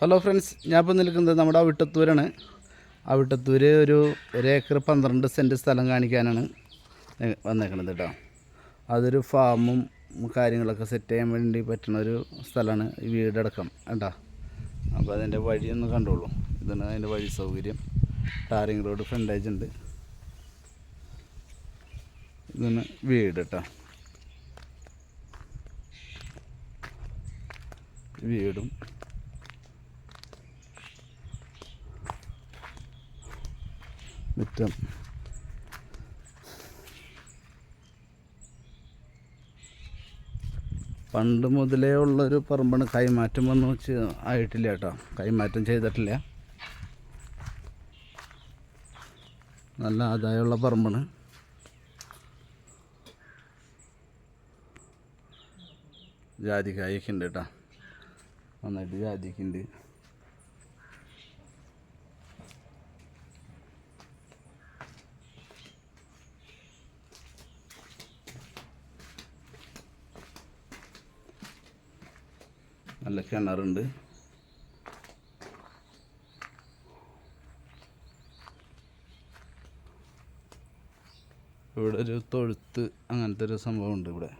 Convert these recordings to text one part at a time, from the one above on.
Hello friends ഞാൻ ഇപ്പോൾ നിൽക്കുന്നത് നമ്മുടെ അവിട്ടത്തൂരാണ്. അവിട്ടത്തൂര് ഒരു ഒരു ഏക്കർ പന്ത്രണ്ട് സെന്റ് സ്ഥലം കാണിക്കാനാണ് വന്നേക്കണത് കേട്ടോ അതൊരു ഫാമും കാര്യങ്ങളൊക്കെ സെറ്റ് ചെയ്യാൻ വേണ്ടി പറ്റുന്ന ഒരു സ്ഥലമാണ് ഈ വീടടക്കം കേട്ടോ അപ്പോൾ അതിന്റെ വഴിയൊന്ന് കണ്ടോളൂ. ഇതാണ് അതിന്റെ വഴി സൗകര്യം. ടാറിങ് റോഡ് ഫ്രണ്ടേജ് ഉണ്ട്. ഇതാണ് വീട് കേട്ടോ വീടും മുറ്റം പണ്ട് മുതലേ ഉള്ളൊരു പറമ്പാണ് കൈമാറ്റം വന്ന് വെച്ച് ആയിട്ടില്ല കേട്ടോ. കൈമാറ്റം ചെയ്തിട്ടില്ല. നല്ല ആദായമുള്ള പറമ്പാണ്. ജാതിക്കായൊക്കെ ഉണ്ട് കേട്ടോ. നന്നായിട്ട് ജാതിക്ക നല്ല കിണറുണ്ട്. ഇവിടെ ഒരു തൊഴുത്ത് അങ്ങനത്തെ ഒരു സംഭവം ഉണ്ട് ഇവിടെ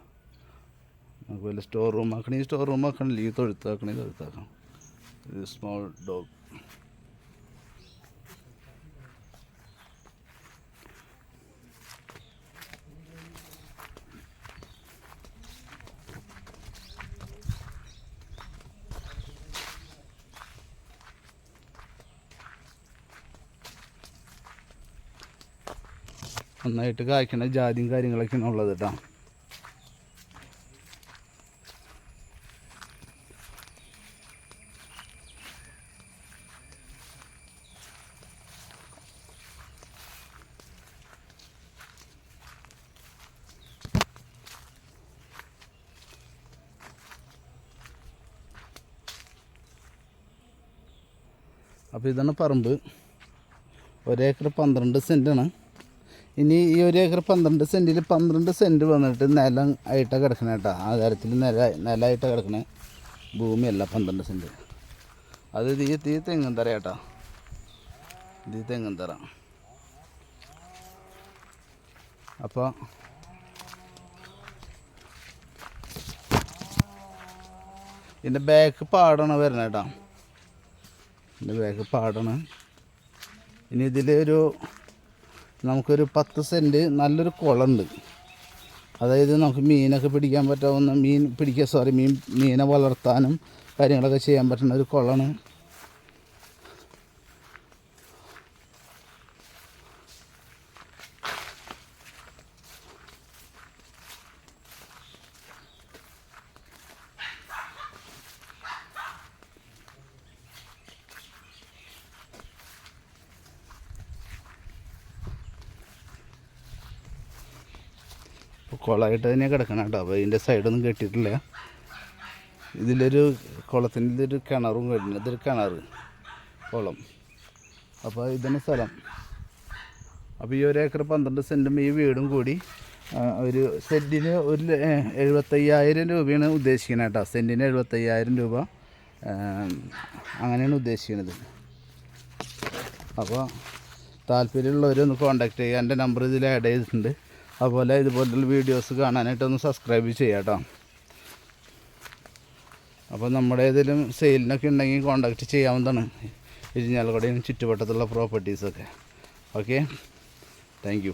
വല്ല സ്റ്റോർ റൂം ആക്കണമെങ്കിൽ സ്റ്റോർ റൂം ആക്കണില്ല? ഈ തൊഴുത്ത് തൊഴുത്താക്കണം ഒരു സ്മോൾ ഡോഗ് നന്നായിട്ട് കായ്ക്കണ ജാതിയും കാര്യങ്ങളൊക്കെയാണ് ഉള്ളത് കേട്ടോ അപ്പോൾ ഇതാണ് പറമ്പ്. ഒരേക്കർ പന്ത്രണ്ട് സെന്റാണ് ഇനി ഈ ഒരു ഏക്കർ പന്ത്രണ്ട് സെന്റിൽ പന്ത്രണ്ട് സെന്റ് വന്നിട്ട് നിലം ആയിട്ടാണ് കിടക്കണേ കേട്ടോ. ആധാരത്തിൽ നില നിലമായിട്ടാണ് കിടക്കണേ. ഭൂമിയല്ല പന്ത്രണ്ട് സെന്റ് അത് തീ തീ തെങ്ങും തറ കേട്ടോ. തീ തെങ്ങും തറ. അപ്പോൾ ഇതിന്റെ ബാക്ക് പാടാണ് വരുന്നത് കേട്ടോ. ഇതിന്റെ ബാക്ക് പാടാണ്. ഇനി ഇതിലൊരു നമുക്കൊരു പത്ത് സെന്റ് നല്ലൊരു കുളമുണ്ട്. അതായത് നമുക്ക് മീനൊക്കെ പിടിക്കാൻ പറ്റാവുന്ന മീൻ പിടിക്കാൻ സോറി മീൻ മീനെ വളർത്താനും കാര്യങ്ങളൊക്കെ ചെയ്യാൻ പറ്റുന്ന ഒരു കുളമാണ്. ഇപ്പോൾ കുളമായിട്ട് തന്നെയാണ് കിടക്കണം കേട്ടോ. അപ്പോൾ ഇതിന്റെ സൈഡൊന്നും കെട്ടിയിട്ടില്ല. ഇതിലൊരു കുളത്തിന്റെ ഇതൊരു കിണറും കെട്ടുന്നു ഇതൊരു കിണർ കുളം. അപ്പോൾ ഇതാണ് സ്ഥലം. അപ്പോൾ ഈ ഒരു ഏക്കർ പന്ത്രണ്ട് സെന്റും ഈ വീടും കൂടി ഒരു സെന്റിന് ഒരു എഴുപത്തയ്യായിരം രൂപയാണ് ഉദ്ദേശിക്കുന്നത് കേട്ടോ. സെന്റിന് എഴുപത്തയ്യായിരം രൂപ അങ്ങനെയാണ് ഉദ്ദേശിക്കുന്നത് അപ്പോൾ താല്പര്യമുള്ളവരൊന്ന് കോണ്ടാക്ട് ചെയ്യുക എന്റെ നമ്പർ ഇതിൽ ആഡ് ചെയ്തിട്ടുണ്ട്. അതുപോലെ ഇതുപോലുള്ള വീഡിയോസ് കാണാനായിട്ടൊന്ന് സബ്സ്ക്രൈബ് ചെയ്യാം അപ്പോൾ നമ്മുടെ ഏതെങ്കിലും സെയിലിനൊക്കെ ഉണ്ടെങ്കിൽ കോൺടാക്റ്റ് ചെയ്യാവുന്നതാണ്. ഇരിഞ്ഞാലക്കുടയും ചുറ്റുവട്ടത്തുള്ള പ്രോപ്പർട്ടീസൊക്കെ ഓക്കെ താങ്ക് യു